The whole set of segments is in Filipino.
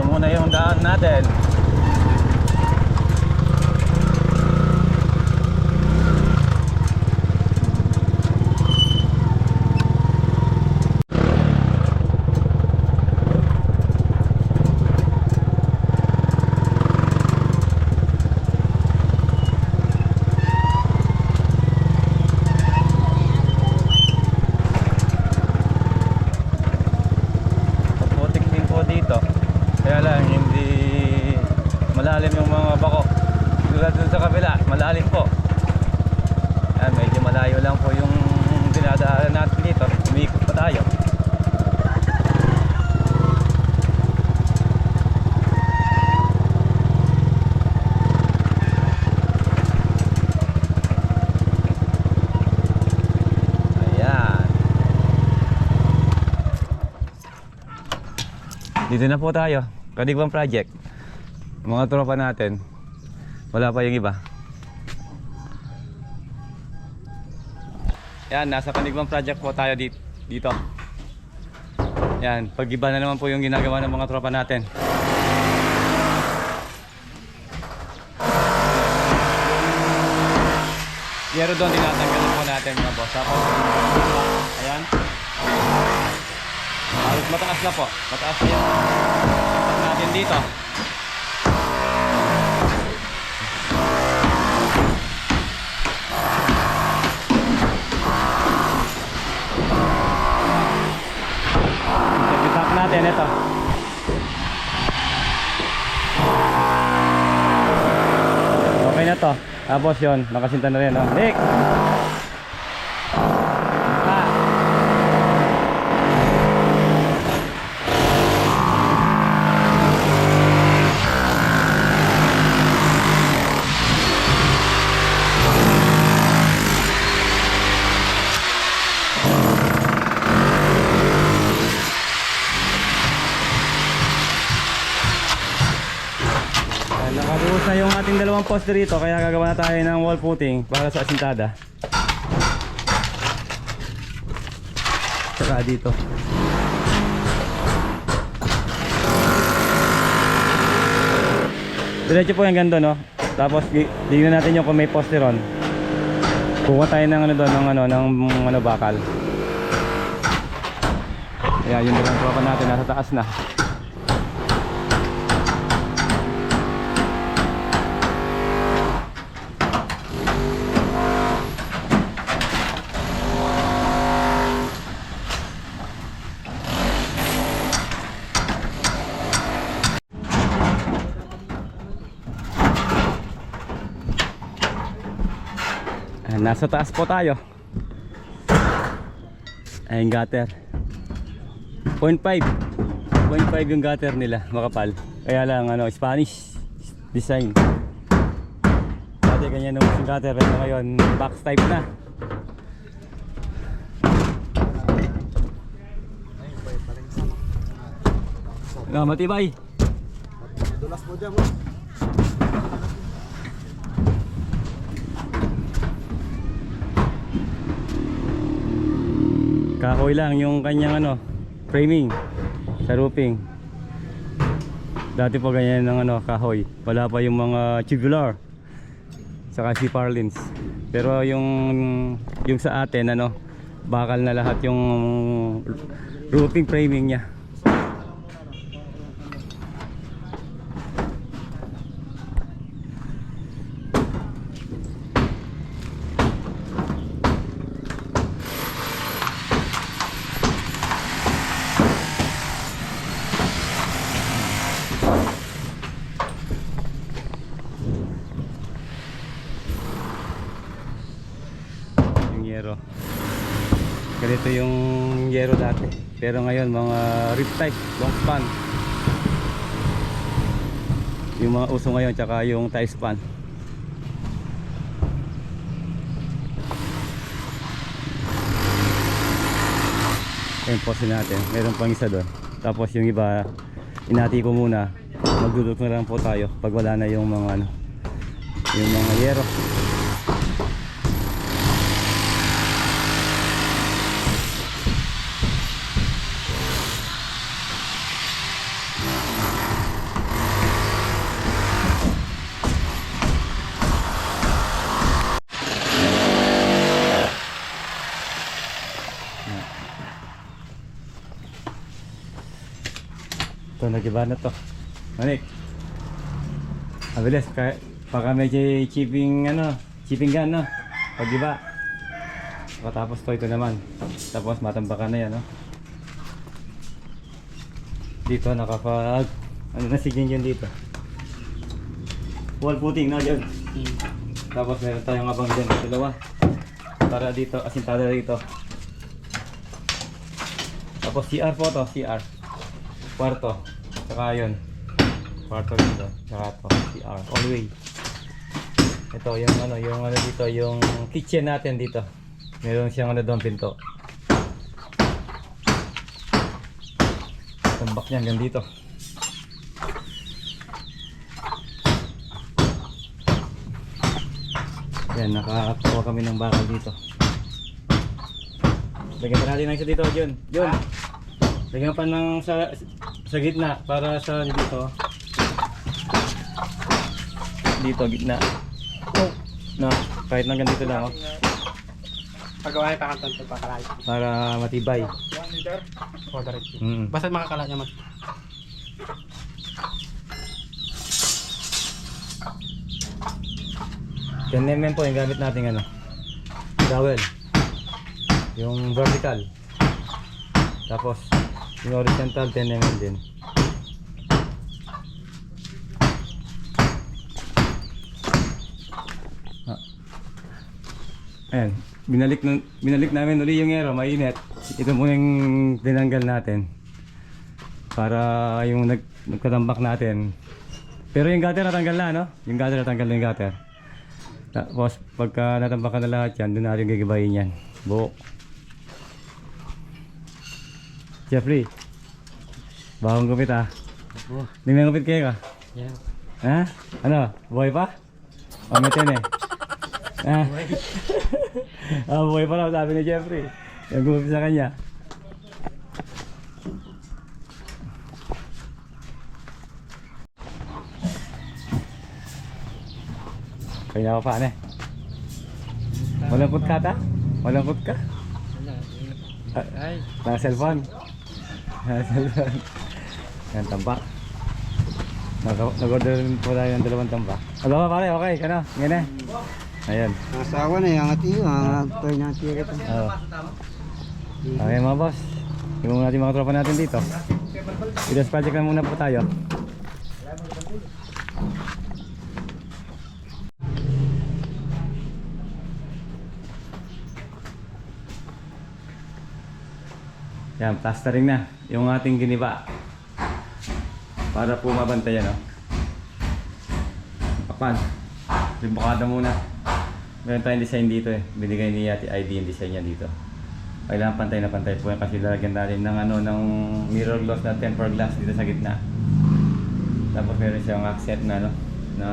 Dito muna yung daan natin. Putik din po dito. Kaya lang hindi malalim yung mga bako. Tulad dun sa kabila, malalim po. Yan, medyo malayo lang po yung dinadaanan natin dito. Umikot pa tayo. Ayan. Dito na po tayo. Kadigwang project. Mga tropa natin. Wala pa yung iba. Yan, nasa Kadigwang project po tayo dit- dito. Yan, pag-iba na naman po yung ginagawa ng mga tropa natin. Yero doon, tinatanggalin po natin mga boss. Tapos, ayan. Halos mataas na po. Mataas na yung impact natin dito. Out natin ito. Okay na to. Tapos yun, nakasinta na rin. Oh. Nick! Ah. Ayan, Nakabuhos na yung ating dalawang poste rito kaya gagawa na tayo ng wall footing para sa asintada. Saka dito. Diretso po yung gando no. Tapos tingnan natin yung kung may poste ron. Kuha tayo ng ano doon, ng ano, ng ano bakal. Kaya yun lang tropa natin nasa taas na. Nasa taas po tayo. Ay, yung gutter. 0.5. 0.5 yung gutter nila, makapal. Kaya lang, ano, Spanish design. dati ganyan nung yung gutter pero ngayon box type na. Na matibay. Dulas mo dyan mo. Kahoy lang yung kanyang ano, framing sa roofing. Dati po ganyan ng ano, kahoy. Wala pa yung mga tubular. Saka si Parlins. Pero yung yung sa atin ano, bakal na lahat yung roofing framing niya. yung yero ganito yung yero dati. Pero ngayon mga rip type long span. Yung mga uso ngayon tsaka yung tie span. Po natin meron pang isa doon. Tapos yung iba inati ko muna. Magduduk na lang po tayo pag wala na yung mga ano yung mga yero nagiba na to. Manik. Abilis, kaya, baka medyo chipping, ano, chipping gun, no? Pagiba. Tapos to, ito naman. Tapos matambakan na yan, no? Dito, nakapag, ano na signan yun dito? Wall footing na dyan. Tapos meron tayong abang dyan, dalawa. Para dito, asintada dito. Tapos CR po to, CR. Kwarto. Saka yun. Kwarto dito. Saka to. CR. All way. Ito yung ano, yung ano dito, yung kitchen natin dito. Meron siyang ano doon pinto. Tambak niya hanggang dito. Yan, nakakakuha kami ng bakal dito. Lagyan pa natin ng isa dito, Jun. Jun! Lagyan pa ng sa, sa gitna para sa dito. Dito, gitna. Oh. Na, kahit hanggang dito lang, oh. Pagawa pa kantan to pakalay. Para matibay. 1 liter. O diretso. Mm. Basta makakala niya mag. Yan naman po yung gamit natin ano. Dowel. Yung vertical. Tapos yung horizontal 10 mm din. Ah. Ayan, binalik nun, binalik namin uli yung aero, mainit. Ito muna yung tinanggal natin. Para yung nag, nagkatambak natin. Pero yung gutter natanggal na, no? Yung gutter natanggal na yung gutter. Tapos pagka natambakan na lahat yan, doon natin gigibayin yan. Buo. Jeffrey. Bagong gupit ah. Oo. Hindi may gupit kayo ka. Yan. Ha? Ano? Buhay pa? O may ten eh. Ha? ah, buhay pa raw sabi ni Jeffrey. Yung gupit sa kanya. Kaya na pa ne. Walang kut ka ta? Walang kut ka? Ah, Ay. Naka cellphone. Yan, tambak. Nag- Nag-order rin po tayo ng dalawang tambak. Ba pare? Okay, kano? Ngayon eh. Ayan. Nasawa na yung ati yung toy na tira ito. Oo. Okay mga boss. Tingnan natin mga tropa natin dito. Idas project lang muna po tayo. Yan, plastering na yung ating giniba. Para po mabantayan, no? Kapan. Ribukada muna. Meron tayong design dito eh. Binigay ni Ate ID yung design niya dito. Kailangan pantay na pantay po yan kasi lalagyan natin ng ano ng mirror glass na tempered glass dito sa gitna. Tapos meron siyang accent na ano na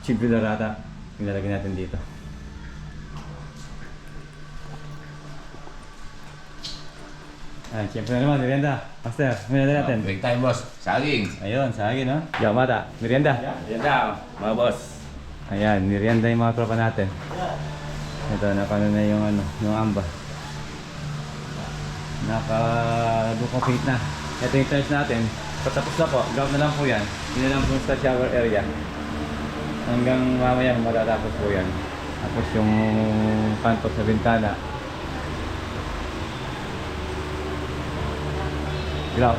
chip rata. Natin dito. Ah, siyempre na naman, merienda. Master, merienda natin. Break time, boss. Saging. Ayun, sa akin, no? Yamata, merienda. Merienda, mga boss. Ayan, merienda yung mga tropa natin. Ito, nakano na yung ano, yung amba. Naka-duplicate na. Ito yung tiles natin. Patapos na po, ground na lang po yan. Yun na lang po sa shower area. Hanggang mamaya matatapos po yan. Tapos yung kanto sa bintana. Ground.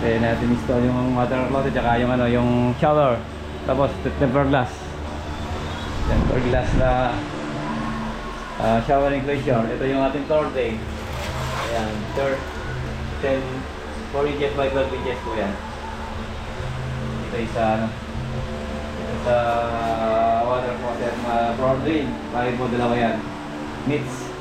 Kaya natin install yung water closet tsaka yung ano, yung shower. Tapos tempered glass. Tempered glass na ah, shower enclosure. Ito yung ating floor day. Ayan, third 10 4 inches by 12 inches po yan. Ito isa ano. Sa water closet na floor drain. Dalawa yan? Needs.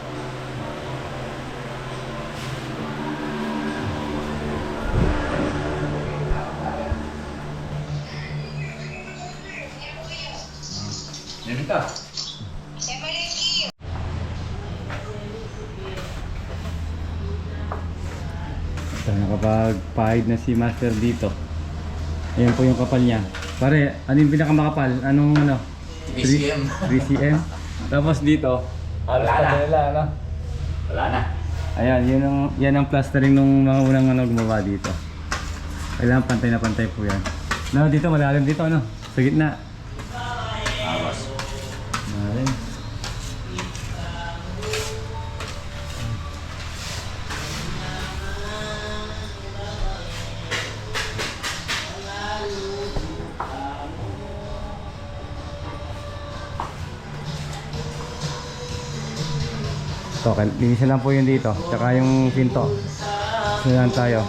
Merienda. Ito, nakapag-pahid na si Master dito. Ayan po yung kapal niya. Pare, ano yung pinakamakapal? Anong ano? 3cm. 3cm. Tapos dito, halos Wala na. pa nila, ano? Wala na. Ayan, yun ang, yan ang plastering nung mga unang ano, gumawa dito. Kailangan pantay na pantay po yan. No, dito, malalim dito, ano? Sa gitna. So, linisan lang po yun dito. Tsaka yung pinto. Sinahan tayo.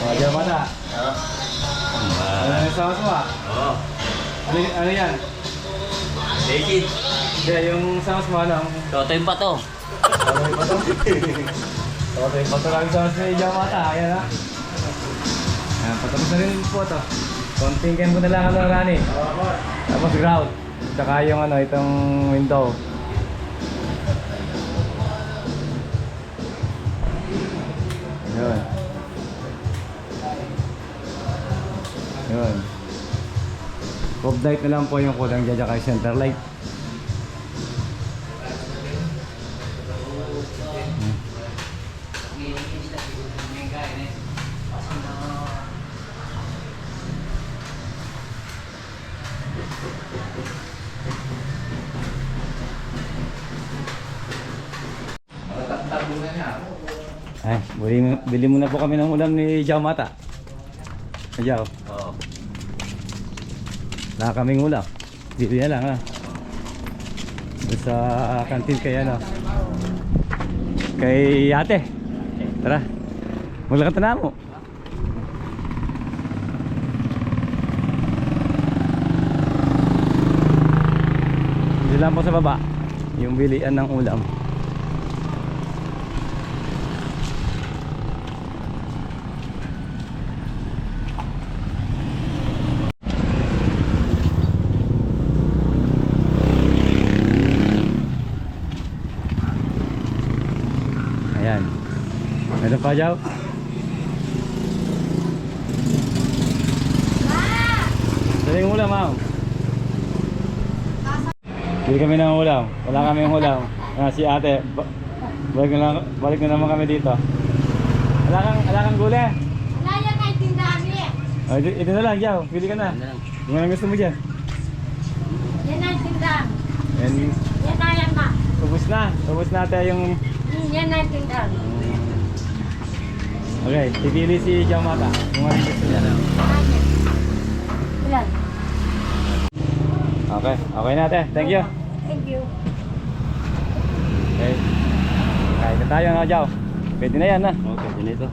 O, diyan ba na? Ano yung sawas mo ah? Oo. Ano, ano yan? Legit. Hindi, yung sawas mo ano? Totoy pa to. Okay, pato. Okay, pato lang sa ni Jamata. Ayan ha. Ayan, patapos na rin po to. Konting mo na lang ano, Rani. Tapos ground. Tsaka yung ano, itong window. Light na lang po yung kulang dyan kay center light. Ay, bili, bili muna po kami ng ulam ni Jao Mata. Jao, Wala kaming ulam. Bili na lang ha. Sa kantin kay ano. Kay ate. Tara. Maglakad na mo. Dito lang po sa baba. Yung bilian ng ulam. Ayan. Meron pa, Jaw? Dali yung ulam, ma'am. Bili kami ng ulam. Wala kami yung ulam. Ah, si ate, ba- balik na, lang, balik na naman kami dito. Wala kang, wala kang gulay. Wala yan tindahan niya. Oh, ito, ito na lang, Jaw. Pili ka na. Yung anong gusto mo dyan. Yan ay tindahan. Yan, Yan ay yan ma. ubus na. Ubus na tayo yung... Hmm, Yan ay tindahan. Okay, pipili si Jaw Mata. Kung anong gusto niya. Ilan? Okay, okay na ate. Thank you. Thank you. Okay. Kain na tayo, no, Jaw? Pwede na yan, na. Okay, dyan ito.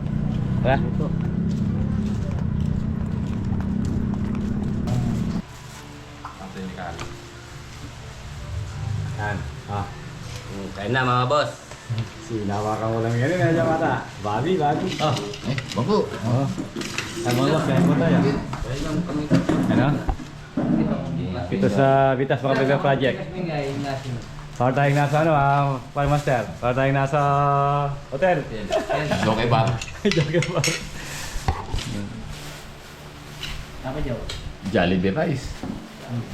Tara. Ito. Yan. Ah. Kain na mga boss. Sinawakan ko lang yan. Medyo mata. Babi, babi. Oh, eh, bangko. Ay, mga boss, kaya po tayo. Ano? Ito sa Vitas Makabigay Project. Para tayong nasa ano ah, Fire Master. Para tayong nasa hotel. Okay ba? Joke ba? Jollibee Rice.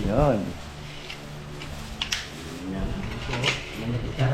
Yun. Yan.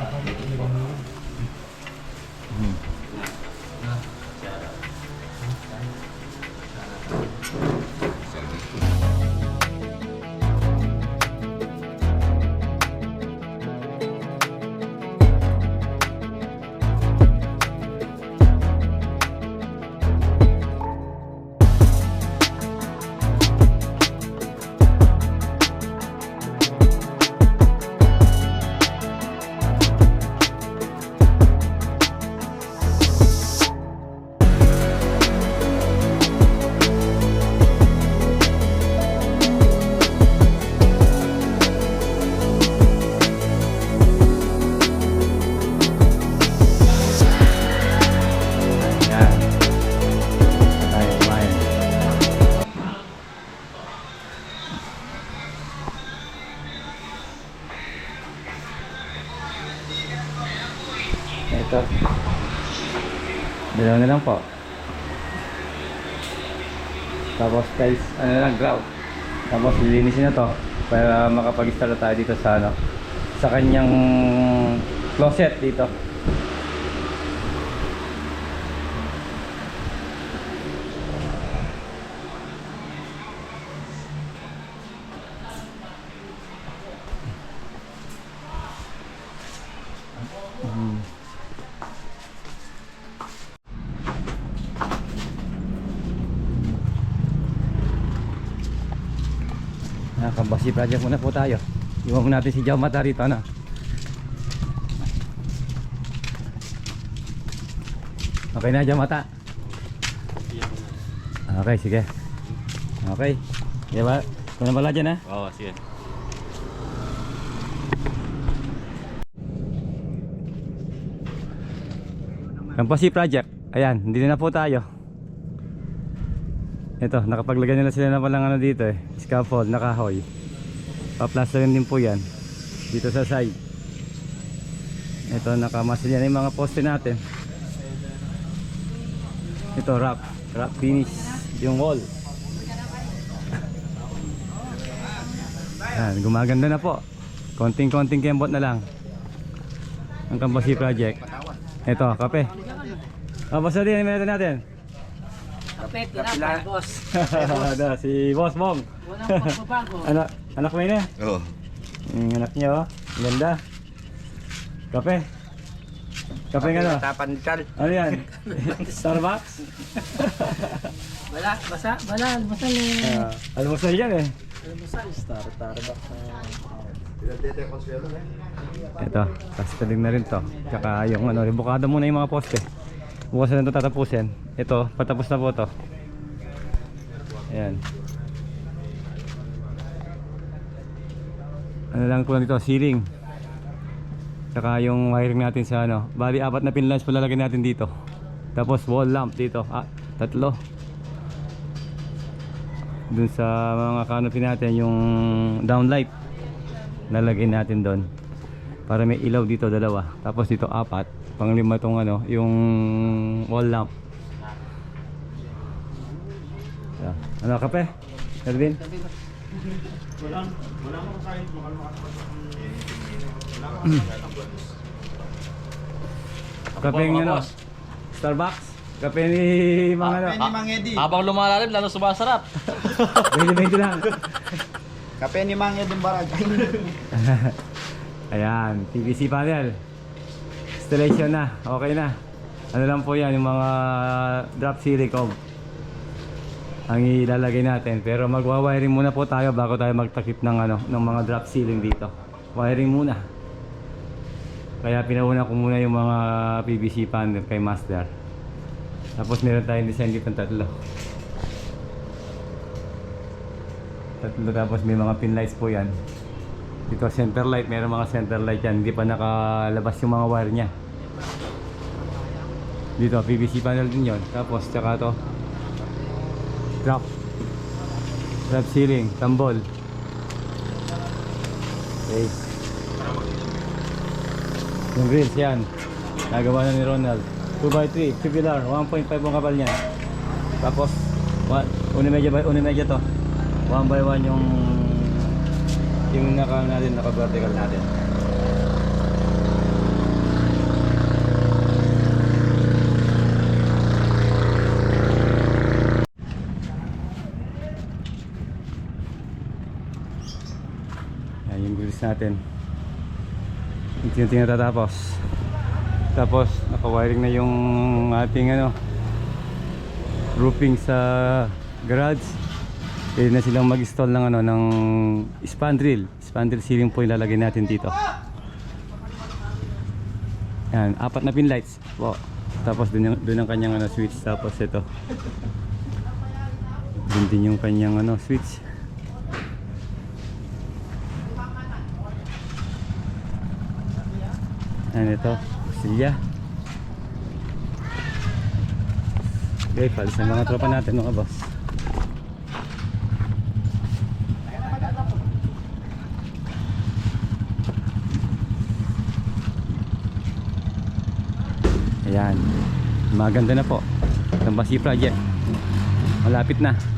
Lang, grout. Tapos lilinisin na to para makapag-start na tayo dito sa ano sa kanyang closet dito. Nakakabasi project muna po tayo. Iwan natin si Jamata rito ano. Okay na Jamata. Okay, sige. Okay. Di ba? Ikaw na pala dyan ha? Oo, sige. Kampasi project. Ayan, hindi na po tayo. Ito, nakapaglagay nila sila na palang ano dito eh. Scaffold, nakahoy. Paplasterin din po yan. Dito sa side. Ito, nakamasin yan yung mga poste natin. Ito, wrap. Wrap finish. Yung wall. Yan, gumaganda na po. Konting-konting kembot na lang. Ang Kampasi project. Ito, kape. Ah, basta din, ano natin? Kape, tinapay, boss. Ano, si Boss Bong. Walang pagbabago. anak, anak mo yun eh. Oo. Yung anak niya oh. Ang Ganda. Kape. Kape nga no? Tapantal. Ano yan? Starbucks? Wala, basa, wala, basa ni. Uh, almusal yan eh. Star, Starbucks. Ito, plastering na rin to. Tsaka yung ano, rebukado muna yung mga poste. Bukas na ito tatapusin. Ito, patapos na po to. Ayan. Ano lang po dito, ceiling. Tsaka yung wiring natin sa ano. Bali, apat na pinlines po lalagyan natin dito. Tapos wall lamp dito. Ah, tatlo. Dun sa mga canopy natin, yung downlight. Lalagyan natin doon para may ilaw dito dalawa tapos dito apat panglima tong ano yung wall lamp yeah. ano kape? Erwin? Kape ng ano? Starbucks? kape ni mga ano? Mang Eddie. Habang lumalalim, lalo sumasarap. 20-20 lang Kape ni Mang Eddie Barag. Ayan, PVC panel. Installation na, okay na. Ano lang po yan, yung mga drop silicone ang ilalagay natin. Pero magwa-wiring muna po tayo bago tayo magtakip ng, ano, ng mga drop ceiling dito. Wiring muna. Kaya pinauna ko muna yung mga PVC panel kay Master. Tapos meron tayong design dito ng tatlo. Tatlo tapos may mga pin lights po yan. Dito center light, meron mga center light yan. Hindi pa nakalabas yung mga wire niya. Dito, PVC panel din yon. Tapos, tsaka to. Drop. Drop ceiling, tambol. Okay. Yung grills yan. Nagawa na ni Ronald. 2x3, tubular, 1.5 ang kapal niya. Tapos, unimedya by unimedya to. 1 by 1 yung yung naka natin, naka vertical natin. Yan yung grills natin. Unti-unti natatapos. Tapos naka-wiring na yung ating ano roofing sa garage. Pwede na silang mag-install ng ano ng spandrel. Spandrel ceiling po yung lalagay natin dito. Yan, apat na pin lights po. Tapos dun, yung, dun ang kanyang ano, switch. Tapos ito. Dun din yung kanyang ano, switch. Ano ito? Silya. Okay, palis ng mga tropa natin mga boss. Ayan. Maganda na po. Tambasi project. Malapit na.